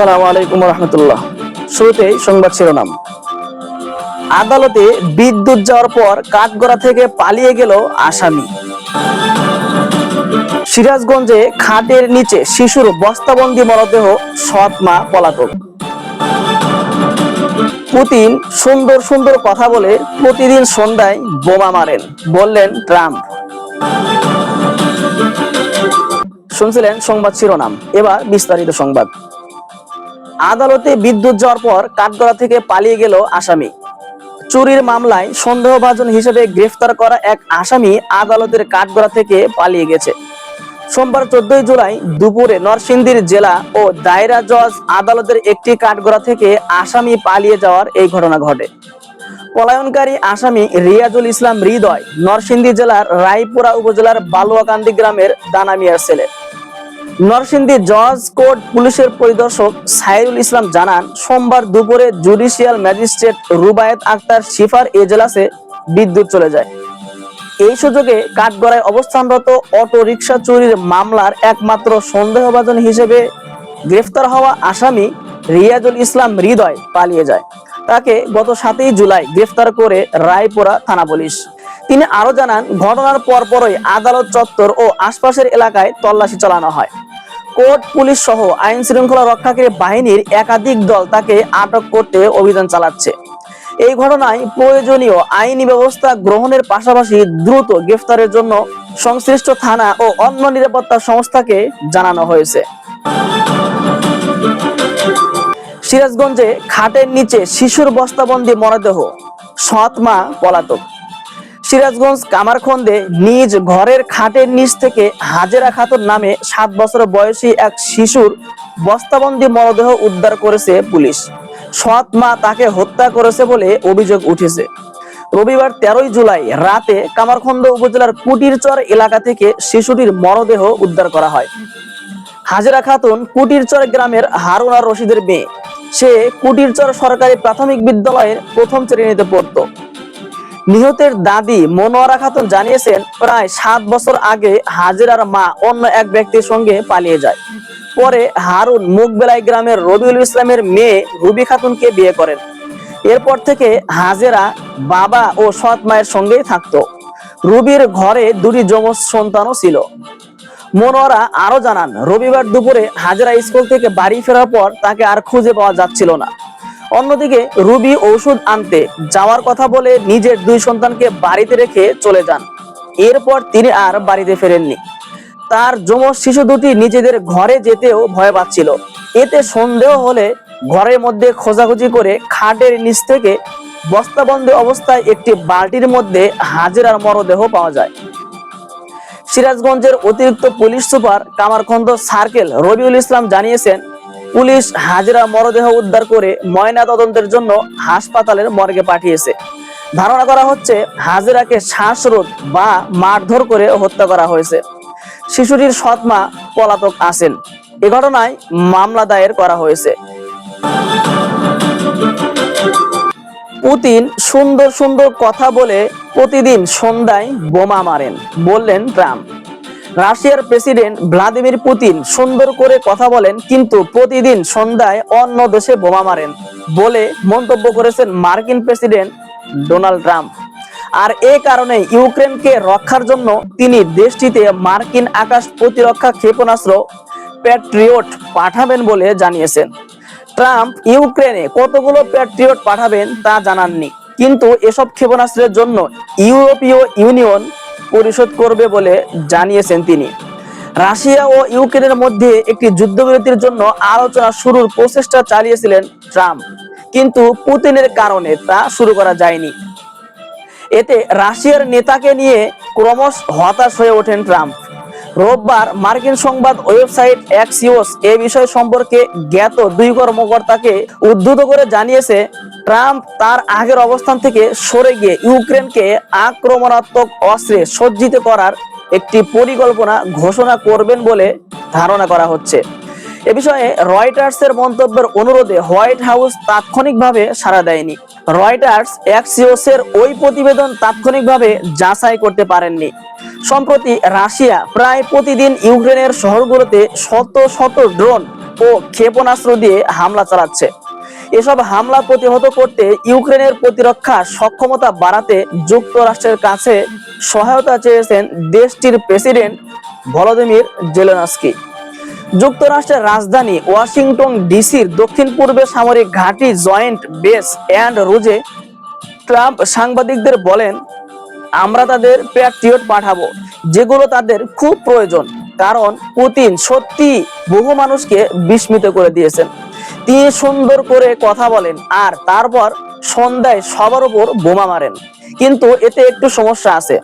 আসসালামু আলাইকুম রহমতুল্লাহ। শুরুতেই সংবাদ শিরোনাম। আদালতে বিদ্যুৎ যাওয়ার পর কাঠগড়া থেকে পালিয়ে গেল আসামি। সিরাজগঞ্জে খাটের নিচে শিশুর বস্তাবন্দি মরদেহ সৎ মা পলাতক। পুতিন সুন্দর সুন্দর কথা বলে প্রতিদিন সন্ধ্যায় বোমা মারেন, বললেন ট্রাম্প। শুনছিলেন সংবাদ শিরোনাম, এবার বিস্তারিত সংবাদ। আদালতে বিদ্যুৎ যাওয়ার পর কাঠগড়া থেকে পালিয়ে গেল আসামি। চুরির মামলায় সন্দেহভাজন হিসেবে গ্রেফতার করা এক আসামি আদালতের কাঠগড়া থেকে পালিয়ে গেছে। সোমবার চোদ্দই জুলাই দুপুরে নরসিংদীর জেলা ও দায়রা জজ আদালতের একটি কাঠগড়া থেকে আসামি পালিয়ে যাওয়ার এই ঘটনা ঘটে। পলায়নকারী আসামি রিয়াজুল ইসলাম হৃদয় নরসিংদী জেলার রায়পুরা উপজেলার বালুয়াকান্দি গ্রামের দানামিয়ার ছেলে। নরসিংদী জজ কোর্ট পুলিশের পরিদর্শক সাইরুল ইসলাম জানান, সোমবার দুপুরে জুডিশিয়াল ম্যাজিস্ট্রেট রুবায়েত আক্তার শিফার এজলাসে বিদ্যুৎ চলে যায়। এই সুযোগে কাঠগড়ায় অবস্থানরত অটো রিকশা চুরির মামলার একমাত্র সন্দেহভাজন হিসেবে গ্রেফতার হওয়া আসামি রিয়াজুল ইসলাম হৃদয় পালিয়ে যায়। তাকে গত সাতই জুলাই গ্রেফতার করে রায়পুরা থানা পুলিশ। তিনি আরও জানান, ঘটনার পরপরই আদালত চত্বর ও আশপাশের এলাকায় তল্লাশি চালানো হয়। কোর্ট, পুলিশ সহ আইন শৃঙ্খলা রক্ষাকারী বাহিনীর একাধিক দল তাকে আটক করতে অভিযান চালাচ্ছে। এই ঘটনায় প্রয়োজনীয় আইনি ব্যবস্থা গ্রহণের পাশাপাশি দ্রুত গ্রেফতারের জন্য সংশ্লিষ্ট থানা ও অন্য নিরাপত্তা সংস্থাকে জানানো হয়েছে। সিরাজগঞ্জে খাটের নিচে শিশুর বস্তাবন্দি মরদেহ সৎ মা পলাতক। সিরাজগঞ্জ কামারখন্দে নিজ ঘরের খাটের নিচ থেকে হাজেরা খাতুন নামে সাত বছর বয়সী এক শিশুর বস্তাবন্দি মরদেহ উদ্ধার করেছে পুলিশ। সৎ মা তাকে হত্যা করেছে বলে অভিযোগ উঠেছে। রবিবার তেরোই জুলাই রাতে কামারখন্দ উপজেলার কুটিরচর এলাকা থেকে শিশুটির মরদেহ উদ্ধার করা হয়। হাজেরা খাতুন কুটিরচর গ্রামের হারুনা রশিদের মেয়ে। সে কুটিরচর সরকারি প্রাথমিক বিদ্যালয়ের প্রথম শ্রেণীতে পড়তো। নিহতের দাদি মনোয়ারা খাতুন জানিয়েছেন, প্রায় সাত বছর আগে হাজেরার মা অন্য এক ব্যক্তির সঙ্গে পালিয়ে যায়। পরে হারুন মুখবেলাই গ্রামের রবিউল ইসলামের মেয়ে রুবি খাতুনকে বিয়ে করেন। এরপর থেকে হাজেরা বাবা ও সৎ মায়ের সঙ্গেই থাকতো। রুবির ঘরে দুটি যমজ সন্তানও ছিল। মনোয়ারা আরও জানান, রবিবার দুপুরে হাজেরা স্কুল থেকে বাড়ি ফেরার পর তাকে আর খুঁজে পাওয়া যাচ্ছিল না। অন্যদিকে রুবি ঔষধ আনতে যাওয়ার কথা বলে নিজের দুই সন্তানকে বাড়িতে রেখে চলে যান। এরপর তিনি আর বাড়িতে ফেরেননি। তার যমজ শিশু দুটি নিজেদের ঘরে যেতেও ভয় পাচ্ছিল। এতে সন্দেহ হলে ঘরের মধ্যে খোঁজাখুঁজি করে খাটের নিচ থেকে বস্তাবন্দি অবস্থায় একটি বালতির মধ্যে হাজিরার মরদেহ পাওয়া যায়। সিরাজগঞ্জের অতিরিক্ত police super Kamarkhanda circle Rabiul Islam জানিয়েছেন পুলিশ হাজিরা মরদেহ উদ্ধার করে ময়না তদন্তের জন্য হাসপাতালের মর্গে পাঠিয়েছে। ধারণা করা হচ্ছে হাজিরাকে শ্বাসরোধ বা মারধর করে হত্যা করা হয়েছে। শিশুটির সৎমা পলাতক আছেন। এ ঘটনায় মামলা দায়ের করা হয়েছে। পুতিন সুন্দর সুন্দর কথা বলে প্রতিদিন সন্ধ্যায় বোমা মারেন, বললেন ট্রাম্প রাশিয়ার প্রেসিডেন্ট ভ্লাদিমির পুতিন সুন্দর করে কথা বলেন, কিন্তু প্রতিদিন সন্ধ্যায় অন্য দেশে বোমা মারেন বলে মন্তব্য করেছেন মার্কিন প্রেসিডেন্ট ডোনাল্ড ট্রাম্প। আর এ কারণে ইউক্রেনকে রক্ষার জন্য তিনি দেশটিতে মার্কিন আকাশ প্রতিরক্ষা ক্ষেপণাস্ত্র প্যাট্রিয়ট পাঠাবেন বলে জানিয়েছেন। ট্রাম্প, ইউক্রেনে কতগুলো প্যাট্রিয়ট পাঠাবেন তা জানাননি। কিন্তু এসব ক্ষেপণাস্ত্রের জন্য ইউরোপীয় ইউনিয়ন পরিশোধ করবে বলে জানিয়েছেন তিনি। রাশিয়া ও ইউক্রেনের মধ্যে একটি যুদ্ধবিরতির জন্য আলোচনা শুরুর প্রচেষ্টা চালিয়েছিলেন ট্রাম্প, কিন্তু পুতিনের কারণে তা শুরু করা যায়নি। এতে রাশিয়ার নেতাকে নিয়ে ক্রমশ হতাশ হয়ে ওঠেন ট্রাম্প। রোববার মার্কিন সংবাদ ওয়েবসাইট অ্যাক্সিওস এ বিষয় সম্পর্কে জ্ঞাত দুই কর্মকর্তাকে উদ্ধৃত করে জানিয়েছে ট্রাম্প তার আগের অবস্থান থেকে সরে গিয়ে ইউক্রেনকে আক্রমণাত্মক অস্ত্রে সজ্জিত করার একটি পরিকল্পনা ঘোষণা করবেন বলে ধারণা করা হচ্ছে। এ বিষয়ে রয়টার্সের মন্তব্যের অনুরোধে হোয়াইট হাউস তাৎক্ষণিকভাবে সাড়া দেয়নি। রয়টার্স এক্সিওসের ওই প্রতিবেদন তাৎক্ষণিকভাবে যাচাই করতে পারেননি। সম্প্রতি রাশিয়া প্রায় প্রতিদিন ইউক্রেনের শহরগুলোতে শত শত ড্রোন ও ক্ষেপণাস্ত্র দিয়ে হামলা চালাচ্ছে। এসব হামলা প্রতিহত করতে ইউক্রেনের প্রতিরক্ষা সক্ষমতা বাড়াতে যুক্তরাষ্ট্রের কাছে সহায়তা চেয়েছেন দেশটির প্রেসিডেন্ট ভলোদিমির জেলেনস্কি। যুক্তরাষ্ট্রের রাজধানী ওয়াশিংটন ডিসির দক্ষিণ পূর্বে সামরিক ঘাঁটি joint base Andrews Trump সাংবাদিকদের বলেন, আমরা তাদের প্যাট্রিয়ট পাঠাবো, যেগুলো তাদের খুব প্রয়োজন, কারণ পুতিন সত্যি বহু মানুষকে বিস্মিত করে দিয়েছেন। তিনি সুন্দর করে কথা বলেন আর তারপর সন্ধ্যায় সবার উপর বোমা মারেন। কিন্তু এতে একটু সমস্যা আছে।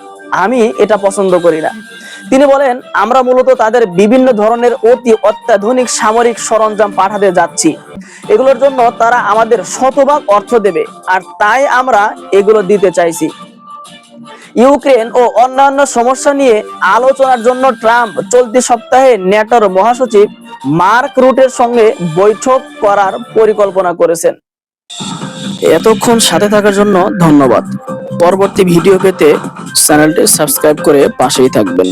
আমি এটা পছন্দ করি না। তিনি বলেন, আমরা মূলত তাদের বিভিন্ন ধরনের অতি অত্যাধুনিক সামরিক সরঞ্জাম পাঠাতে যাচ্ছি। এগুলোর জন্য তারা আমাদের শতভাগ অর্থ দেবে, আর তাই আমরা এগুলো দিতে চাইছি। ইউক্রেন ও অন্যান্য সমস্যা নিয়ে আলোচনার জন্য ট্রাম্প চলতি সপ্তাহে ন্যাটোর মহাসচিব মার্ক রুটের সঙ্গে বৈঠক করার পরিকল্পনা করেছেন। এতক্ষণ সাথে থাকার জন্য ধন্যবাদ। পরবর্তী ভিডিও পেতে চ্যানেলটি সাবস্ক্রাইব করে পাশেই থাকবেন।